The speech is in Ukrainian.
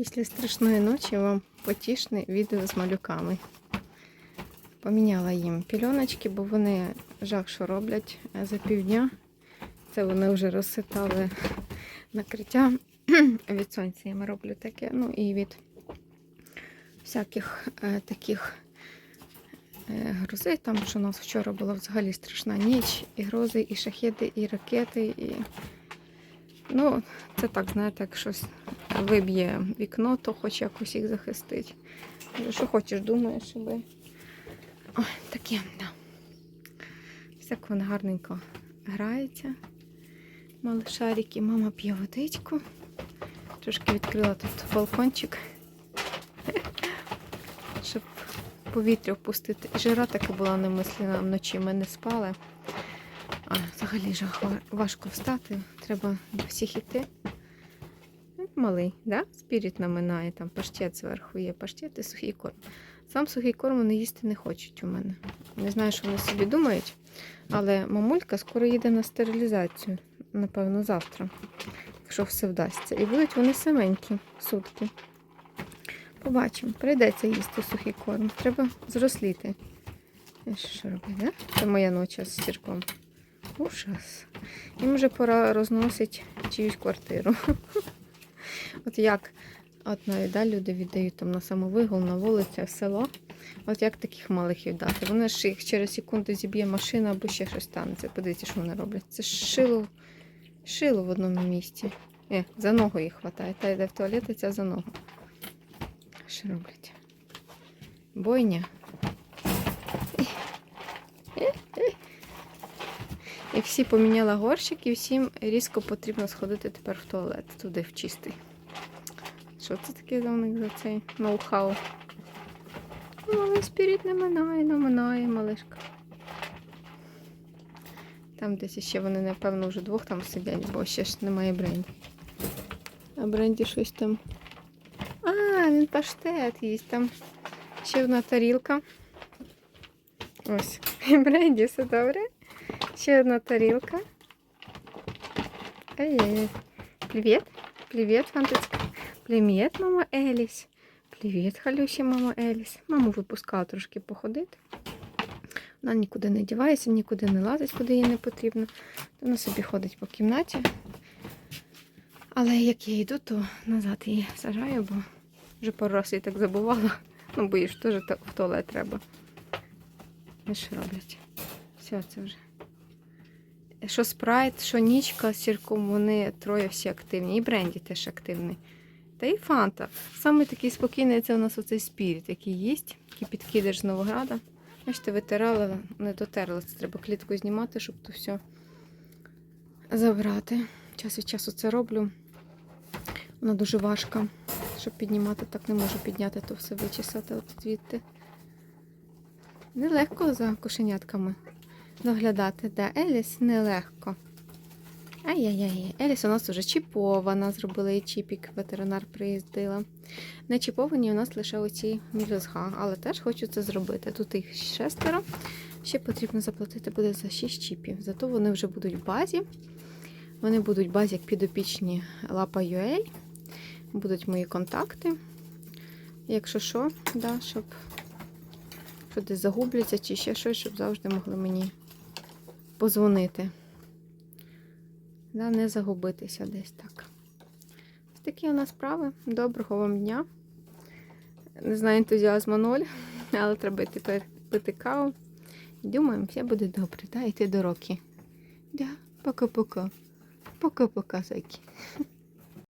Після страшної ночі вам потішне відео з малюками. Поміняла їм пільоночки, бо вони жах, що роблять е, за півдня. Це вони вже розситали накриття. від сонця я роблю таке. Ну і від всяких е, таких е, грози. Там, що у нас вчора була взагалі страшна ніч, і грози, і шахеди, і ракети. І... Ну, це так, знаєте, як щось виб'є вікно, то хоч якось їх захистить. Що хочеш, думаєш, щоб. Ой, таке, да. Всяк вони гарненько грається. Малишарики, мама п'є водичку. Трошки відкрила тут балкончик, щоб повітря впустити. І Жара така була немислена вночі. Ми не спали. А взагалі жах важко встати. Треба до всіх іти. Малий, да? Спіріт наминає, там паштет зверху є, паштет і сухий корм. Сам сухий корм вони їсти не хочуть у мене. Не знаю, що вони собі думають, але мамулька скоро їде на стерилізацію, напевно, завтра, якщо все вдасться. І будуть вони саменькі сутки. Побачимо, прийдеться їсти сухий корм. Треба зросліти. Що робити, да? Це моя ноча з сірком. Ужас. Їм вже пора розносити чиюсь квартиру. От як от навіть да, люди віддають там на самовигул, на вулицю, в село. От як таких малих віддати? Вони ж їх через секунду зіб'є машина або ще щось станеться. Подивіться, що вони роблять. Це шило, шило в одному місці. Е, за ногу їх хватає. Та йде в туалет, а ця за ногу. Що роблять? Бойня. І всі поміняла горщик, і всім різко потрібно сходити тепер в туалет, туди в чистий. Що це таке за них за цей ноу-хау? Малий спіріт не минає, не минає, малишка. Там десь ще вони, напевно, вже двох там сидять, бо ще ж немає бренді. А бренді щось там. А, він паштет їсть там. Ще одна тарілка. Ось. Бренді, все добре. Ще одна тарілка. Привіт. Привіт, фантастика. Привіт, мама Еліс. Привіт, халюсі, мама Еліс. Маму випускала трошки походити. Вона нікуди не дівається, нікуди не лазить, куди їй не потрібно. Вона собі ходить по кімнаті. Але як я йду, то назад її сажаю, бо вже пару разів я так забувала. Ну, бо їй ж теж в туалет треба. Ну, що роблять? Все, це вже. Що спрайт, що нічка з сірком, вони троє всі активні. І бренді теж активний. Та і фанта. Саме такий спокійний це у нас оцей спіріт, який їсть, який підкидеш з Новограда. Бачите, витирала, не дотерла. Це треба клітку знімати, щоб то все забрати. Час від часу це роблю. Вона дуже важка. Щоб піднімати, так не можу підняти, то все вичесати от звідти. Нелегко за кошенятками доглядати. Да, Еліс нелегко. Ай-яй-яй, Еліс у нас вже чіпована, зробила їй чіпік, ветеринар приїздила. Не чіповані у нас лише оці мілюзга, але теж хочу це зробити. Тут їх шестеро. Ще потрібно заплатити буде за 6 чіпів. Зато вони вже будуть в базі. Вони будуть в базі як підопічні Lapa.ua. Будуть мої контакти. Якщо що, да, щоб що десь загубляться чи ще щось, щоб завжди могли мені позвонити. Да, не загубитися десь так. Ось такі у нас справи. Доброго вам дня. Не знаю, ентузіазму ноль, але треба йти пити каву. Думаємо, все буде добре, та йти до роки. Да, пока-пока. Пока-пока, зайки.